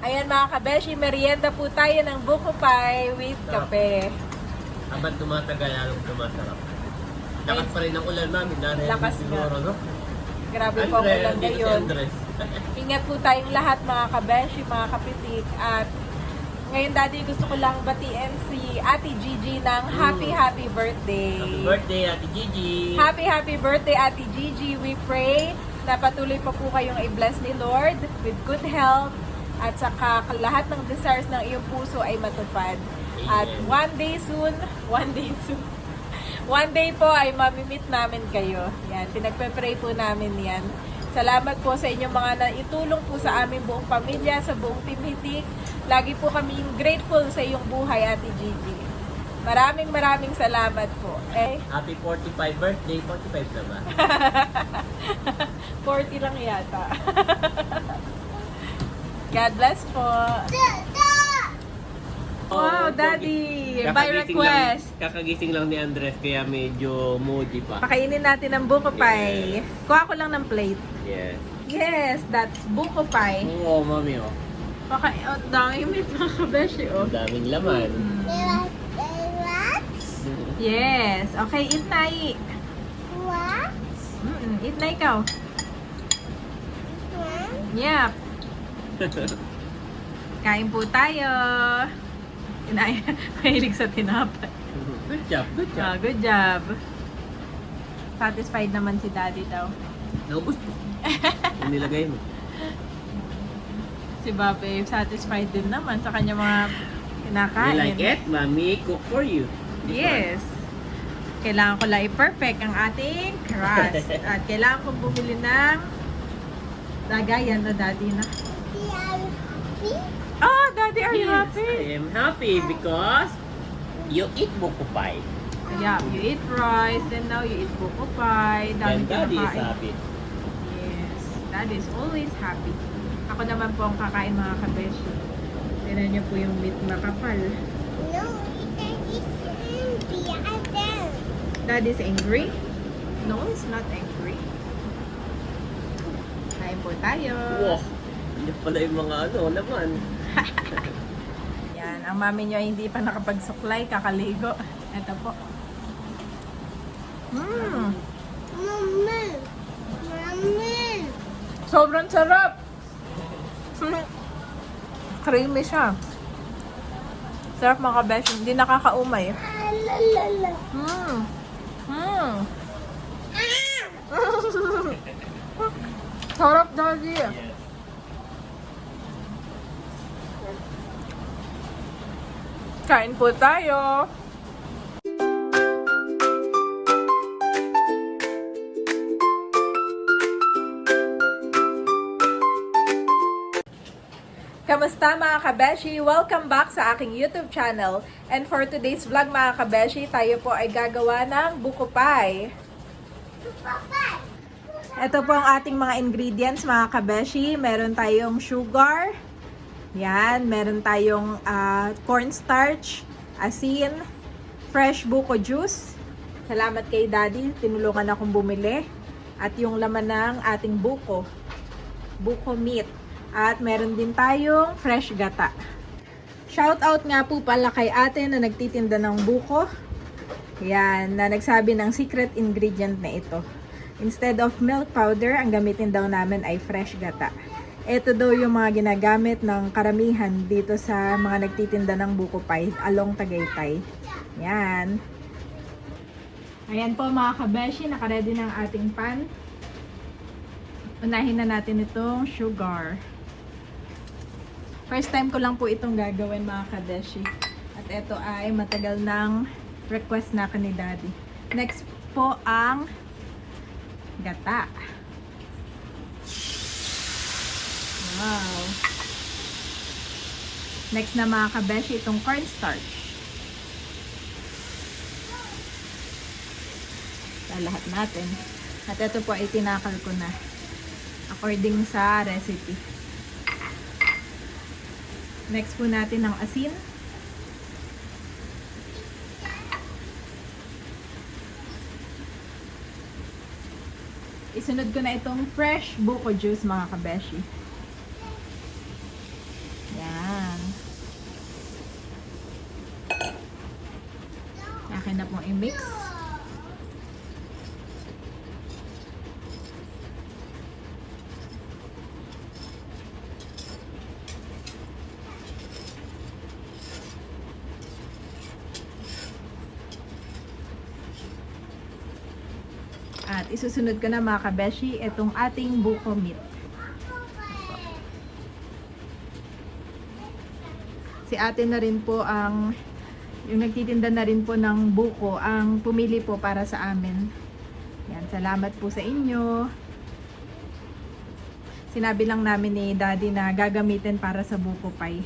Ayan mga kabeshi, merienda po tayo ng buko pie with kape. Habang tumatagal, lalong tumasarap. Lakas pa rin ang ulan namin. Narinig Lakas siguro, no? Grabe po ang Andre, ulan dito si ngayon. Andres. Ingat po tayong lahat mga kabeshi, mga kapitik. At ngayon daddy gusto ko lang batiin si Ate Gigi ng happy happy birthday. Mm. Happy birthday, Ate Gigi. Happy, happy birthday, Ate Gigi. We pray na patuloy pa po kayong i-bless ni Lord with good health at saka lahat ng desires ng iyong puso ay matupad. At one day soon, one day soon, one day po ay mamimit namin kayo. Yan, pinagpe-pray po namin yan. Salamat po sa inyong mga naitulong po sa aming buong pamilya, sa buong Team Hitik. Lagi po kami grateful sa iyong buhay, Ate Gigi. Maraming maraming salamat po. Eh, Happy 45 birthday. 45 na ba? 40 lang yata. God bless po. Wow, Daddy! By Kakagising request. Lang, kakagising lang ni Andres kaya medyo moody pa. Pakainin natin ng buko pie. Kuha ko lang ng plate. Yes. Yes, that's buko pie. Oo, mami, oh. Paka, oh, dami meat mga kabeshi, oh. Ang daming laman. Mm. Yes. Okay, eat na, eat. Mm, eat na ikaw. Yep. Kain po tayo. Inay, mahilig sa tinapay. good job, good Ah, job. good job. Satisfied naman si daddy daw. Naubos. Yung nilagay mo. Si Babe, satisfied din naman sa kanya mga kinakain. You like it? Mami, cook for you. This Yes. Kailangan ko lang i-perfect ang ating crust. At kailangan kong bumili ng lagayan na daddy na. Oh, daddy, are you Yes, happy? I am happy because you eat buko pie. Yeah, you eat rice, then now you eat buko pie. Dami And daddy is kinakain. happy. Yes, daddy is always happy. Ako naman po ang kakain mga kabeshi. Tignan niyo po yung meat na kapal. Daddy's angry? No, he's not angry. Kain po tayo. Wow. Hindi pala yung mga ano, laman. Yan, ang mami niyo ay hindi pa nakapagsuklay, kakaligo. Ito po. Mmm, sobrang sarap. Creamy siya. Sarap mga kabeshi, hindi nakakaumay. Mmm. Mmm. Sarap daddy. Kain po tayo. Kamusta mga kabeshi? Welcome back sa aking YouTube channel. And for today's vlog mga kabeshi, tayo po ay gagawa ng buko pie. Ito po ang ating mga ingredients mga kabeshi. Meron tayong sugar. Yan. Meron tayong ah, cornstarch, asin, fresh buko juice. Salamat kay daddy. Tinulungan akong bumili. At yung laman ng ating buko. Buko meat. At meron din tayong fresh gata. Shout out nga po pala kay ate na nagtitinda ng buko. Yan, na nagsabi ng secret ingredient na ito. Instead of milk powder, ang gamitin daw namin ay fresh gata. Ito daw yung mga ginagamit ng karamihan dito sa mga nagtitinda ng buko pie along Tagaytay. Yan. Ayan po mga kabeshi, nakaredy ng ating pan. Unahin na natin itong sugar. First time ko lang po itong gagawin mga kadeshi. At ito ay matagal ng request na ni daddy. Next po ang gata. Wow. Next na mga kabeshi, itong cornstarch. Sa lahat natin. At ito po ay tinakal ko na. According sa recipe. Next po natin ang asin. Isunod ko na itong fresh buko juice mga kabeshi. akin na pong i-mix. At isusunod ko na mga kabeshi, itong ating buko meat. Si ate na rin po ang yung nagtitinda na rin po ng buko ang pumili po para sa amin. Yan, salamat po sa inyo. Sinabi lang namin ni daddy na gagamitin para sa buko pie.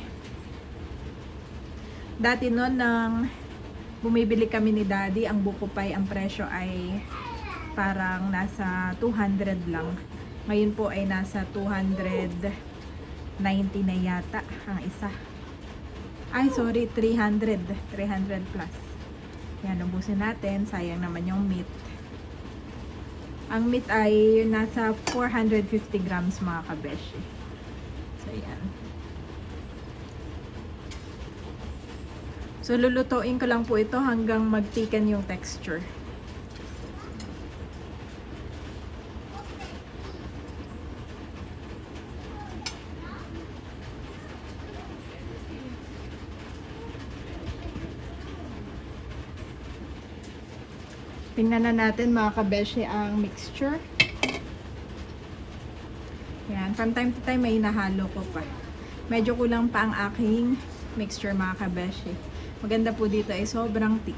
Dati noon nang bumibili kami ni daddy, ang buko pie ang presyo ay parang nasa 200 lang. Ngayon po ay nasa 290 na yata ang isa. Ay, sorry, 300. 300 plus. Yan, ubusin natin. Sayang naman yung meat. Ang meat ay nasa 450 grams mga kabeshi. So, yan. So, lulutuin ko lang po ito hanggang magtikan yung texture. Tingnan na natin mga kabeshi ang mixture. Yan, from time to time may hinahalo ko pa. Medyo kulang pa ang aking mixture mga kabeshi. Maganda po dito ay sobrang thick.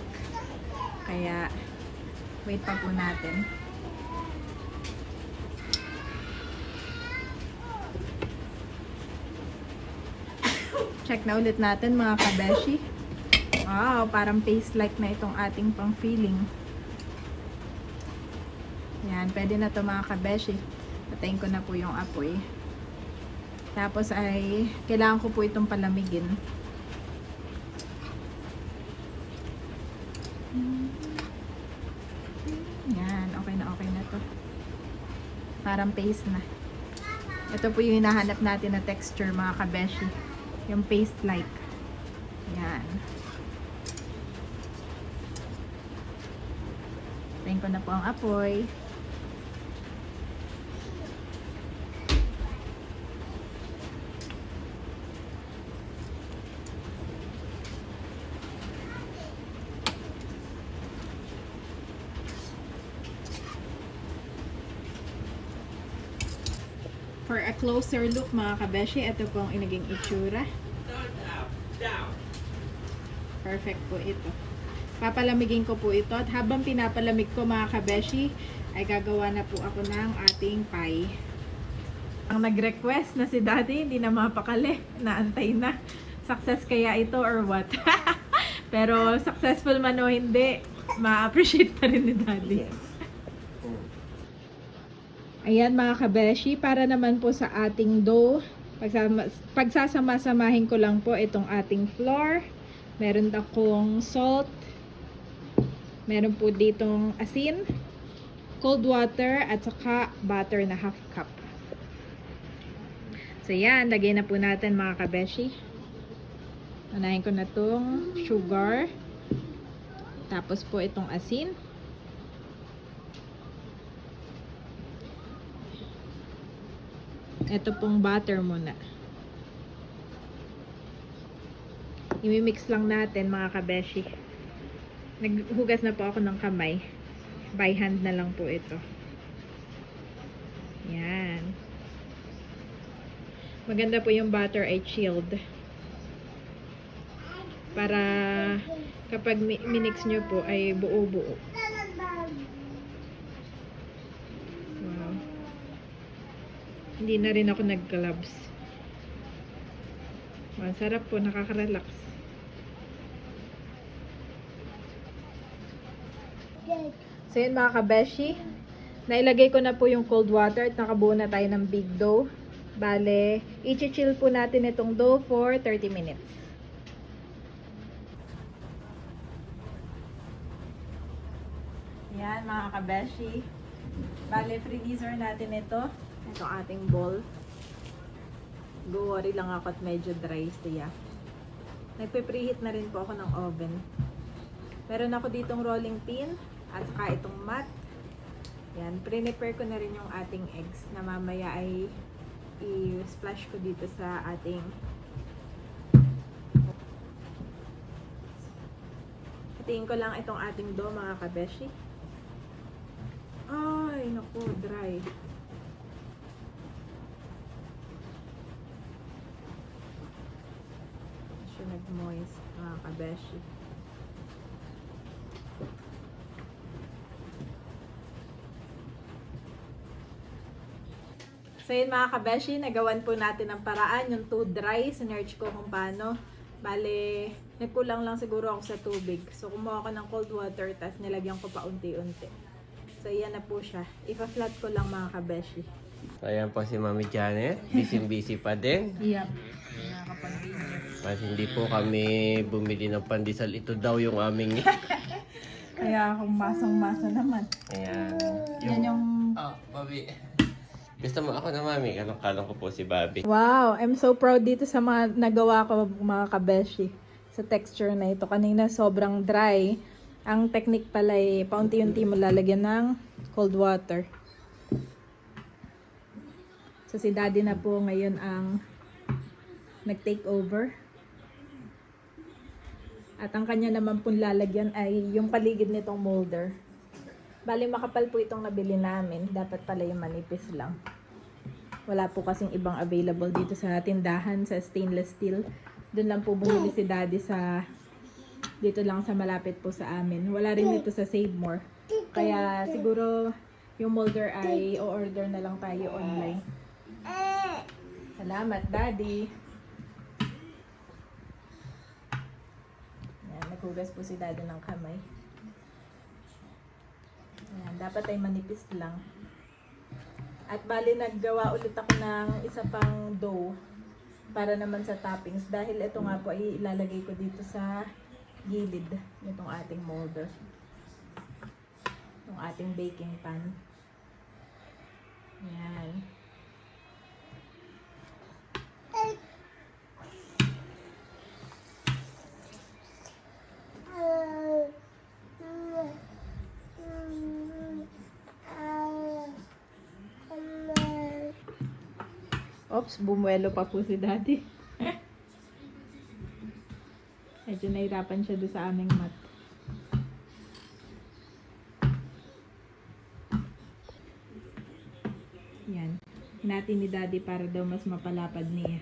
Kaya, wait pa po natin. Check na ulit natin mga kabeshi. Wow, parang paste-like na itong ating pang filling. Yan, pwede na to mga kabeshi. Patayin ko na po yung apoy. Tapos ay, kailangan ko po itong palamigin. Yan, okay na okay na to. Parang paste na. Ito po yung hinahanap natin na texture mga kabeshi. Yung paste-like. Yan. Patayin ko na po ang apoy. For a closer look mga kabeshi, ito po ang inaging itsura. Perfect po ito. Papalamigin ko po ito at habang pinapalamig ko mga kabeshi, ay gagawa na po ako ng ating pie. Ang nag-request na si daddy, hindi na mapakali, naantay na. Success kaya ito or what? Pero successful man o hindi, ma-appreciate pa rin ni daddy. Ayan mga kabeshi, para naman po sa ating dough, pagsama, pagsasama-samahin ko lang po itong ating flour. Meron akong salt. Meron po ditong asin, cold water, at saka butter na half cup. So yan, lagay na po natin mga kabeshi. Unahin ko na itong sugar. Tapos po itong asin. Ito pong butter muna. Imimix lang natin mga kabeshi. Naghugas na po ako ng kamay. By hand na lang po ito. Yan. Maganda po yung butter ay chilled. Para kapag mi- minix nyo po ay buo-buo. Wow. Hindi na rin ako nag-gloves. Wow, sarap po, nakaka-relax. So yun mga kabeshi, nailagay ko na po yung cold water at nakabuo na tayo ng big dough. Bale, i-chill po natin itong dough for 30 minutes. Yan mga kabeshi. Bale, freezer natin ito. Ito ating bowl. Go worry lang ako at medyo dry siya. Nagpe-preheat na rin po ako ng oven. Meron ako ditong rolling pin at saka itong mat. Yan, prepare ko na rin yung ating eggs na mamaya ay i-splash ko dito sa ating Hatiin ko lang itong ating dough mga kabeshi. Ay, naku, dry. Nag-moist mga kabeshi. So yun mga kabeshi, nagawan po natin ang paraan, yung too dry, sinerch ko kung paano. Bale, nagkulang lang siguro ako sa tubig. So kumuha ako ng cold water, tapos nilagyan ko pa unti-unti. So yan na po siya. Ipa-flat ko lang mga kabeshi. Ayan po si Mami Janet. Busy-busy pa din. Yep. Kasi hindi po kami bumili ng pandesal. Ito daw yung aming... Kaya akong masang-masa naman. Ayan. Yan yung... Oh, Bobby. Gusto mo ako na Mami? Kalong-kalong ko po si Bobby. Wow! I'm so proud dito sa mga nagawa ko mga kabeshi. Sa texture na ito. Kanina sobrang dry. Ang technique pala ay paunti-unti mo lalagyan ng cold water. So si daddy na po ngayon ang nag-take over. At ang kanya naman pong lalagyan ay yung paligid nitong molder. Bali makapal po itong nabili namin. Dapat pala yung manipis lang. Wala po kasing ibang available dito sa tindahan sa stainless steel. Doon lang po bumili si daddy sa dito lang sa malapit po sa amin. Wala rin dito sa Save More. Kaya siguro yung molder ay o-order na lang tayo online. Salamat, Daddy. Yan, naghugas po si Daddy ng kamay. Yan, dapat ay manipis lang. At bali naggawa ulit ako ng isa pang dough para naman sa toppings dahil ito nga po ay ilalagay ko dito sa gilid nitong ating molder. Itong ating baking pan. Yan. Oops, bumuelo pa po si daddy. Medyo nahirapan siya doon sa aming mat. Yan. Hinati ni daddy para daw mas mapalapad niya.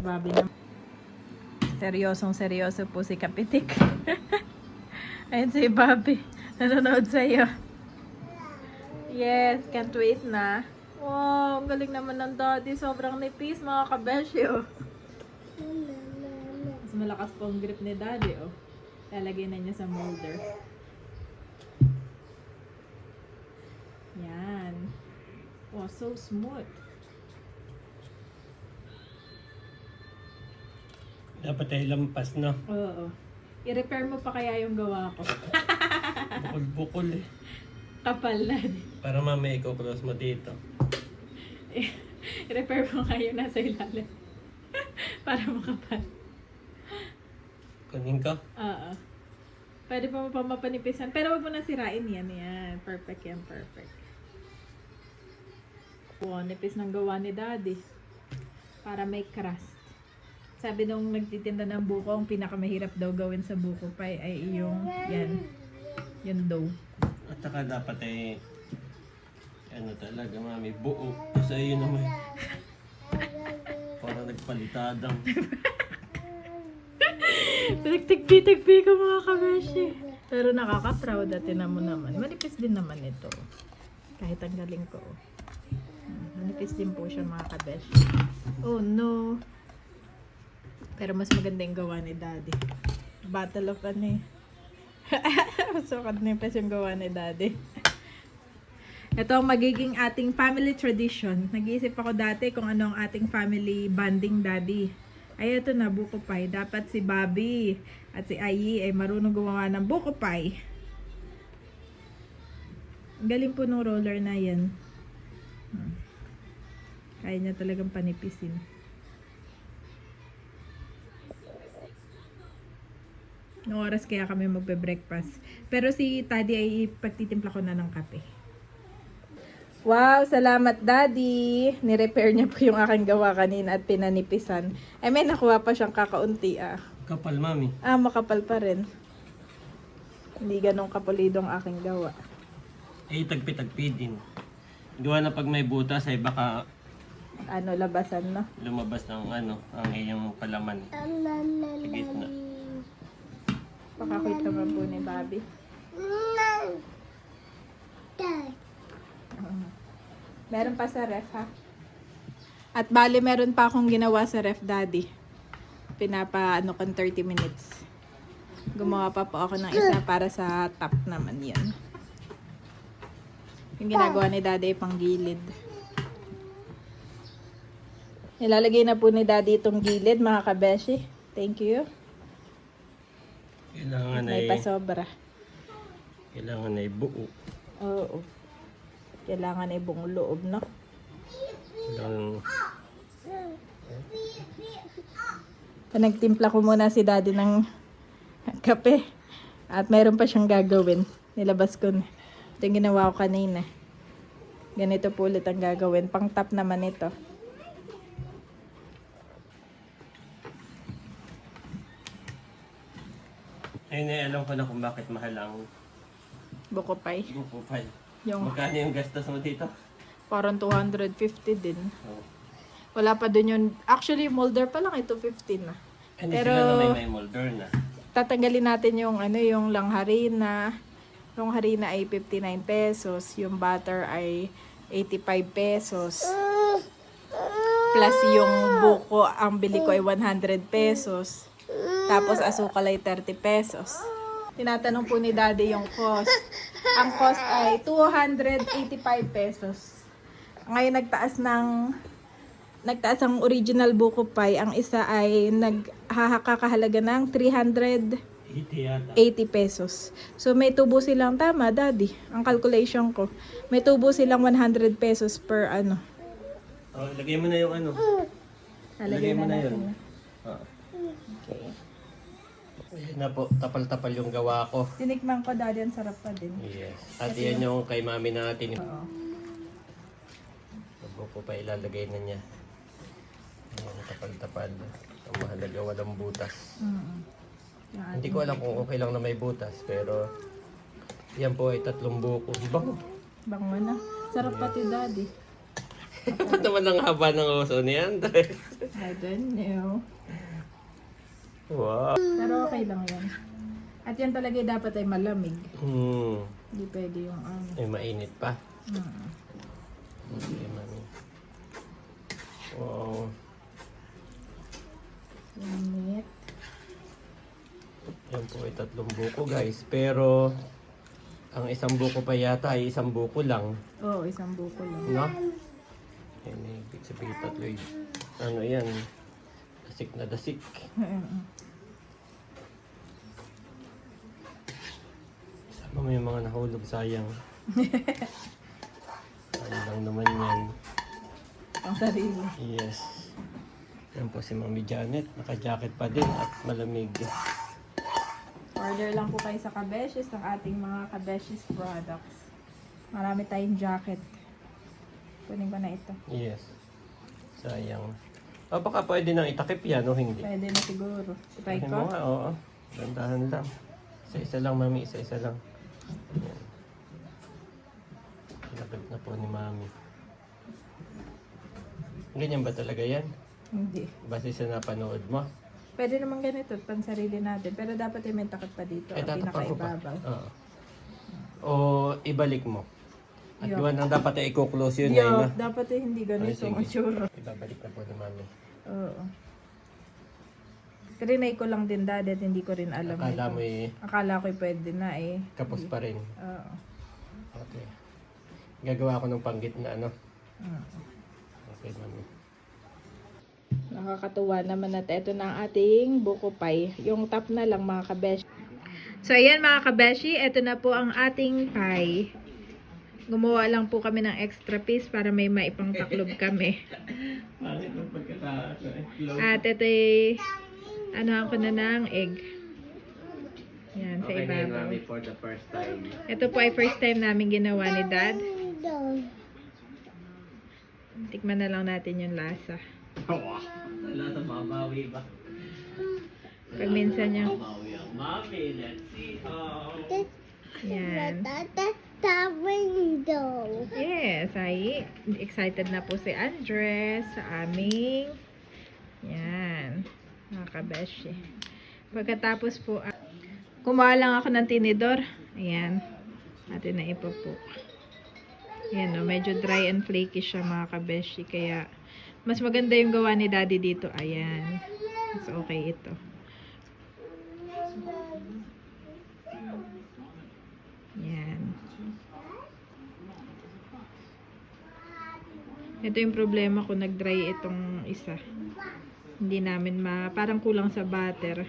Babi na. Seryosong seryoso po si Kapitik. Ayun si Bobby. Nanonood sa'yo. Yes, can't wait na. Wow, ang galing naman ng daddy. Sobrang nipis mga kabeshi, oh. Mas malakas po ang grip ni daddy, oh. Lalagay na niya sa molder. Yan. Oh, so smooth. Dapat ay lampas na. Oo. I-repair mo pa kaya yung gawa ko. Bukol-bukol eh. Kapal na. Para mamaya i-cross mo dito. I-repair mo yung nasa ilalim. Para makapal. Kunin ka. Oo. Pwede pa mo pa mapanipisan. Pero wag mo na sirain yan. Yan. Perfect yan. Perfect. Wow, nipis ng gawa ni daddy. Para may crust. Sabi nung nagtitinda ng buko, ang pinakamahirap daw gawin sa buko pie ay yung, yan, yung dough. At saka dapat ay ano talaga mami, buo. Kasi ayun naman. Para nagpalitadang. Pinagtigpi-tigpi ka mga kabeshi. Pero nakaka-proud at tinan mo naman. Manipis din naman ito. Kahit ang galing ko. Hmm, Manipis din po siya mga kabeshi. Oh no. Pero mas maganda yung gawa ni daddy. Battle of ano eh. Sukat nipis yung gawa ni daddy. Ito ang magiging ating family tradition. Nag-iisip ako dati kung ano ang ating family bonding daddy. Ay, ito na, buko pie. Dapat si Bobby at si Ayi ay marunong gumawa ng buko pie. Galing po ng roller na yan. Hmm. Kaya niya talagang panipisin. Noong oras kaya kami magbe-breakfast. Pero si Taddy ay pagtitimpla ko na ng kape. Wow, salamat Daddy! Nirepair niya po yung aking gawa kanina at pinanipisan. Ay, may nakuha pa siyang kakaunti ah. Kapal, mami. Ah, makapal pa rin. Hindi ganong kapulido ang aking gawa. Eh, tagpi-tagpi din. Gawa na pag may butas ay baka Ano, labasan no? lumabas ng ano, ang iyong palaman. Sa gitna. Pakakwit naman po ni Bobby. Oo. Meron pa sa ref ha. At bali meron pa akong ginawa sa ref daddy. Pinapa ano kan 30 minutes. Gumawa pa po ako ng isa para sa top naman yan. Yung ginagawa ni daddy ay panggilid. Nilalagay na po ni daddy itong gilid mga kabeshi. Thank you. Kailangan May ay, pasobra. kailangan ay buo. Oo. Kailangan ay buong loob, no? Kailangan, Nagtimpla ko muna si daddy ng kape. At meron pa siyang gagawin. Nilabas ko na. Ito yung ginawa ko kanina. Ganito po ulit ang gagawin. Pang top naman ito. Ayun ay alam ko na kung bakit mahal ang Buko pie. buko pie. Yung Magkano yung gastos mo dito? parang 250 din. Oh. Wala pa dun yung... Actually, molder pa lang ito 15 na. Hindi Pero- sila na may may molder na. tatanggalin natin yung ano yung langharina. Yung harina ay 59 pesos, yung butter ay 85 pesos. Plus yung buko, ang bili ko ay 100 pesos. Tapos asukal ay 30 pesos. Tinatanong po ni daddy yung cost. Ang cost ay 285 pesos. Ngayon nagtaas ng nagtaas ang original buko pie. Ang isa ay naghahakakahalaga ng 380 Iti yata. pesos. So may tubo silang tama, daddy. Ang calculation ko. May tubo silang 100 pesos per ano. Oh, lagay mo na yung ano. Lagay mo na yun. Ah. Ayan na po, tapal-tapal yung gawa ko. Tinikman ko, daddy. Ang sarap pa din. Yes. At yan yung kay mami natin. Oo. Bago ko pa ilalagay na niya. Ayan, tapal-tapal. Ang mahalaga walang butas. Mm-mm. Yan. Hindi ko alam kung okay lang na may butas, pero yan po ay tatlong buko. Bango. Bango na. Sarap pati, daddy. Ba't naman ang haba ng oso niyan? I don't know. Wow. Pero okay lang yan. At yan talaga dapat ay malamig. Hmm. Hindi pwede yung ano. Ay, mainit pa. Mm. Okay, mami. Wow. Init. Yan po ay tatlong buko guys. Pero ang isang buko pa yata ay isang buko lang. Oo, isang buko lang. No? Yan eh, ibig sabihin tatlo yun. Ano yan? Dasik na dasik. Mo yung mga nahulog sayang. ano lang naman yan. Ang sarili. Yes. Yan po si Mami Janet. Naka-jacket pa din at malamig. Order lang po kayo sa Kabeshis ng ating mga Kabeshis products. Marami tayong jacket. Kunin ko na ito. Yes. Sayang. O baka pwede nang itakip yan o hindi. Pwede na siguro. Try ko. oo. Dandahan lang. Isa-isa lang, Mami. Isa-isa lang. Ilagad na po ni Mami. Ganyan ba talaga yan? Hindi. Base sa napanood mo? Pwede naman ganito, pansarili natin. Pero dapat ay may takot pa dito. Eh, ang tatapan ko pa. pinakaibabaw. Oo. O ibalik mo. At Yuck. diwan ang dapat ay i-close yun Yo, na. dapat ay hindi ganito Ay, sige. ang. Ibabalik na po ni Mami. Oo. Trinay ko lang din dati at hindi ko rin alam Akala ito. mo eh, Akala ko pwede na eh. kapos pa rin. Oo. Okay. Gagawa ko ng panggit na ano. Mm. Okay, Mami. Nakakatuwa naman at ito na ang ating buko pie. Yung top na lang mga kabeshi. So ayan mga kabeshi, ito na po ang ating pie. Gumawa lang po kami ng extra piece para may maipang taklob kami. Eh? At ito ay, ano ako na ng egg. Yan, sa Okay ibabaw. mami, for the first time. Ito po ay first time namin ginawa ni Dad. Tikman na lang natin yung lasa. Wala sa mabawi ba? Pag minsan yung, mami. Let's see how. yan. Yes, ay excited na po si Andres sa aming kabeshi. Pagkatapos po, ah, kumuha lang ako ng tinidor. Ayan, atin na ipapok. Ayan, no, medyo dry and flaky siya mga kabeshi. Kaya, mas maganda yung gawa ni daddy dito. Ayan, mas okay ito. Yan. Ito yung problema ko, nag-dry itong isa. Hindi namin ma... Parang kulang sa butter.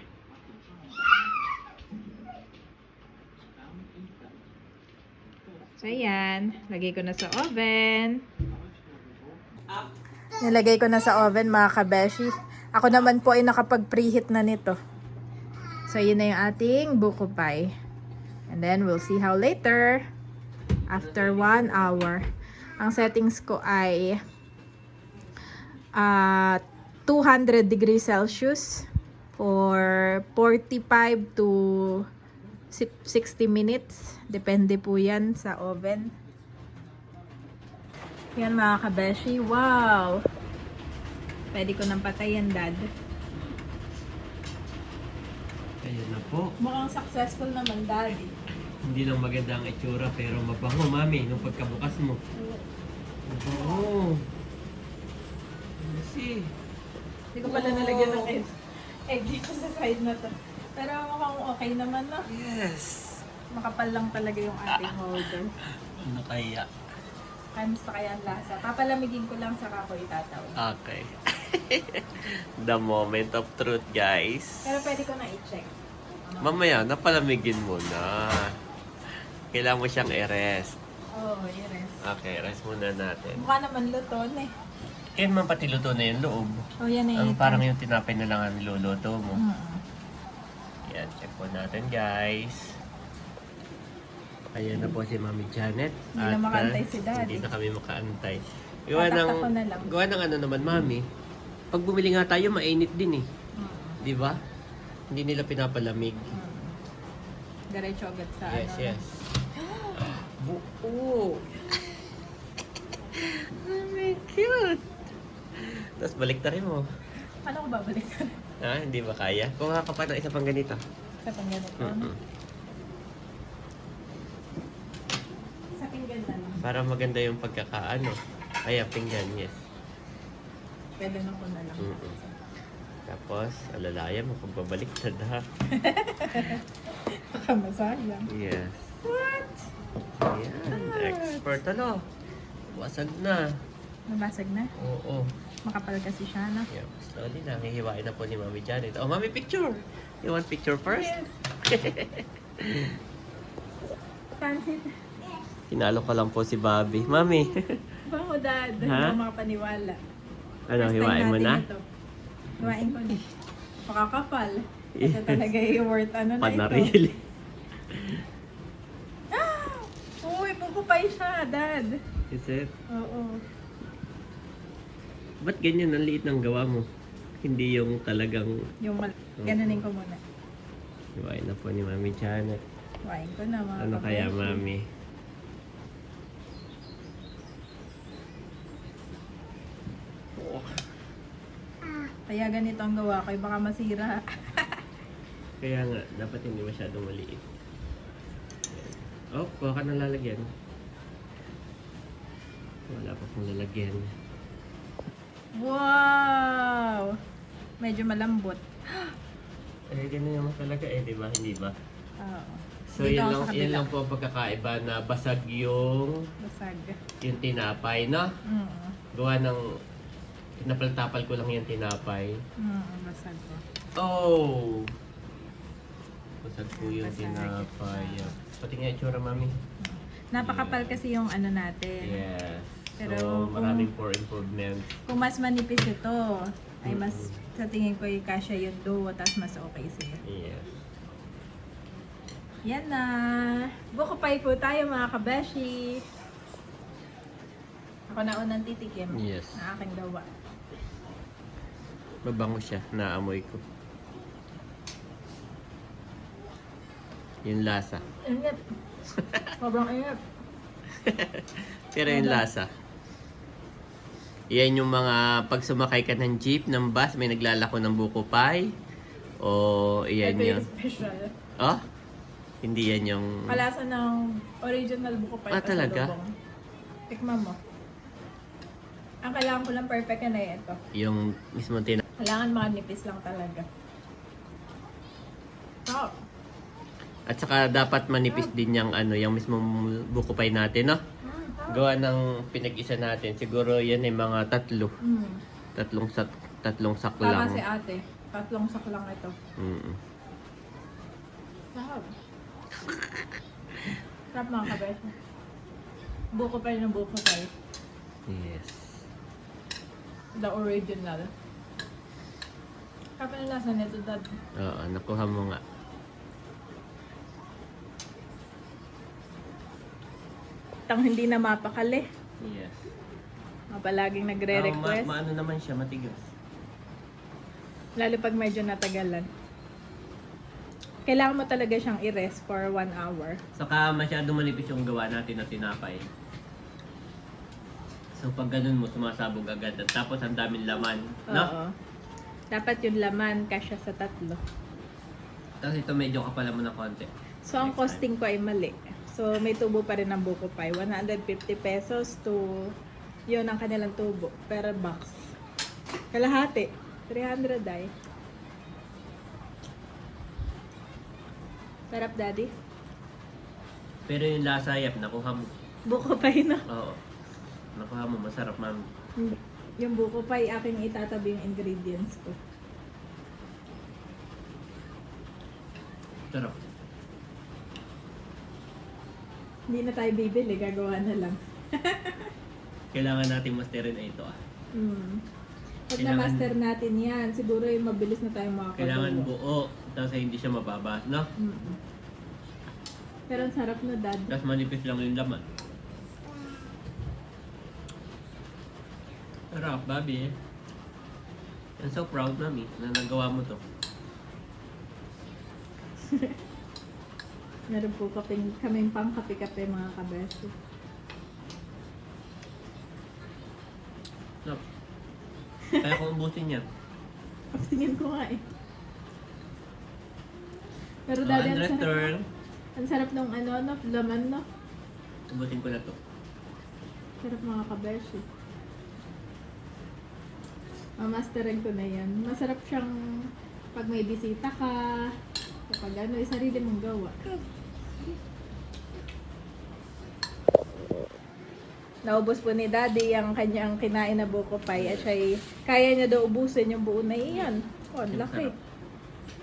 So, ayan. Lagay ko na sa oven. Nilagay ko na sa oven, mga kabeshi. Ako naman po ay nakapag-preheat na nito. So, yun na yung ating buko pie. And then, we'll see how later. After one hour. Ang settings ko ay ah 200 degrees Celsius for 45 to si- 60 minutes. Depende po yan sa oven. Yan mga kabeshi. Wow! Pwede ko nang patayin, Dad. Ayan na po. Mukhang successful naman, Daddy. Hindi lang maganda ang itsura pero mabango, mami, nung pagkabukas mo. Mabango. Let's see. Hindi ko pala nalagyan ng egg, egg dito sa side na to. Pero mukhang okay naman, no? Yes. Makapal lang talaga yung ating holder. Ano kaya? Kamusta kaya ang lasa? Papalamigin ko lang saka ko itataw. Okay. The moment of truth, guys. Pero pwede ko na i-check. Mamaya, napalamigin mo na. Kailangan mo siyang i-rest. Oo, oh, yes. Okay, rest muna natin. Mukha naman luto na eh. Kaya naman pati luto na yung loob. Oh, yan na Ang parang yung tinapay na lang ang niluluto mo. Mm. Yan, check po natin guys. Ayan na po si Mami Janet. Hindi na makaantay ah, si Daddy. Hindi na kami makaantay. Gawa ng, Tatakta ko na lang. gawa ng ano naman, Mami. Pag bumili nga tayo, mainit din eh. Mm. Di ba? Hindi nila pinapalamig. Diretso agad sa Yes, ano. yes. Buo. Mami, cute. Tapos balik rin mo. Paano ko babalik? Ha? Hindi ba kaya? Kuha ka pa ng isa pang ganito. sa pang ganito. Mm-mm. Sa pinggan na lang. Para maganda yung pagkakaano. Ay, ang pinggan, yes. Pwede na ko na lang. Mm-mm. Tapos, alalayan mo kung babalik na ha. Baka masayang. Yes. What? Ayan, expert ano. Wasag na. Nabasag na? Oo. Makapal kasi siya, no? Yeah, slowly na. Hihiwain na po ni Mami Janet. Oh, Mami, picture! You want picture first? Yes. Pansit. Hinalo ko lang po si Bobby. Mami, Bango, Dad. Hindi Ha? ako makapaniwala. ano, First time hiwain mo natin na? Ito. Hiwain ko na. Pakakapal. Ito talaga yung worth ano na ito. Panarili. Ah! Uy, pupupay siya, Dad. Is it? Oo. Ba't ganyan ang liit ng gawa mo? Hindi yung talagang Yung mal... Ganunin ko muna. hiwain na po ni Mami Janet. Hiwain ko na mga Ano kaya. Mami? Kaya ganito ang gawa ko, baka masira. Kaya nga, dapat hindi masyadong maliit. Oh, kuha ka ng lalagyan. Wala pa pong lalagyan. Wow! Medyo malambot. Eh, ganun naman talaga eh, di ba? Hindi ba? Oo. So, Dito yun ako lang, sa yun lang po ang pagkakaiba na basag yung, Basag. yung tinapay, no? Mm. Gawa ng, tinapal-tapal ko lang yung tinapay. Mm, basag ko. Oh! Basag po yung Basag. tinapay. Pati nga itsura, mami. Napakapal kasi yung ano natin. Yes. Pero so, kung- maraming for improvement. Kung mas manipis ito, ay mas sa tingin ko yung kasya yung dough, tapos mas okay siya. Yes. Yan na. Buko pie po tayo mga kabeshi. Ako na unang titikim. Yes. Na aking gawa. Mabango siya. Naamoy ko. Yung lasa. Ingat. Sobrang ingat. Pero yung lasa. Yan yung mga pag sumakay ka ng jeep, ng bus, may naglalako ng buko pie. O yan Ito yung... special. Oh? Hindi yan yung... Kalasa ng original buko pie. Ah, talaga? lubong. Tikman mo. Ang kailangan ko lang perfect na eh, ito. Yung mismo tina... Kailangan mga nipis lang talaga. Oh, At saka dapat manipis din yung ano, yung mismong buko pie natin, no? mm. Gawa ng pinag-isa natin. Siguro yan ay mga tatlo. Mm. Tatlong sak tatlong sak Tama si ate. Tatlong sak lang ito. Mm. Sarap. Sarap mga kabesa. Buko pa rin ng buko tayo. Yes. The original. Kapag ang lasa nito, dad. Oo, nakuha mo nga. Tang hindi na mapakali. Yes. Mga palaging nagre-request. Ma- maano naman siya, matigas. Lalo pag medyo natagalan. Kailangan mo talaga siyang i-rest for one hour. Saka masyadong manipis yung gawa natin na tinapay. So pag ganun mo, sumasabog agad. At tapos ang daming laman. No? Oo. Dapat yung laman kasya sa tatlo. Tapos ito medyo kapala mo na konti. So, ang Next costing ko ay mali. So, may tubo pa rin ng buko pie. 150 pesos to yun ang kanilang tubo per box. Kalahati. 300 ay. Sarap, daddy. Pero yung lasa, yap, nakuha mo. Buko pie na. Oo. Nakuha mo, masarap mami. Yung buko pie, aking itatabi yung ingredients ko. Sarap. Hindi na tayo bibili, gagawa na lang. Kailangan natin masterin na ito ah. Hmm. Pag Kailangan- na-master natin yan, siguro yung mabilis na tayong makakagawa. Kailangan buo. Tapos hindi siya mababa. No? Mm-mm. Pero ang sarap na dad. Tapos manipis lang yung laman. Sarap, Bobby. I'm so proud, mami, na nagawa mo to. Meron po kaping, kaming pang kape-kape mga kabeso. No. Kaya kung ubusin yan. Tingin ko nga eh. Pero Oh, dati and ang sarap, return, ang sarap ng ano, no, laman no. ubusin ko na to. Sarap mga kabeso. Mamasterin ko na yan. Masarap siyang pag may bisita ka, kapag ano, eh, sarili mong gawa. Naubos po ni Daddy ang kanyang kinain na buko pie at siya kaya niya daw ubusin yung buo na iyan. Oh, laki.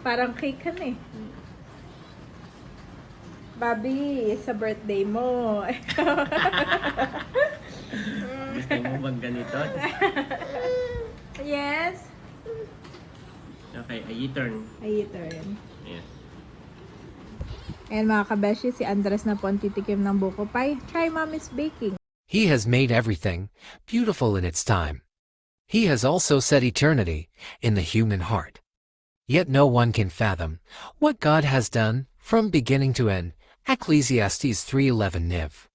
Parang cake kan eh. Bobby, sa birthday mo. Gusto mo bang ganito? yes. Okay, ay turn. Ay, turn. Yes. Ayan mga kabeshi, si Andres na po ang titikim ng buko pie. Try mommy's baking. He has made everything beautiful in its time. He has also set eternity in the human heart. Yet no one can fathom what God has done from beginning to end. Ecclesiastes 3:11 Niv.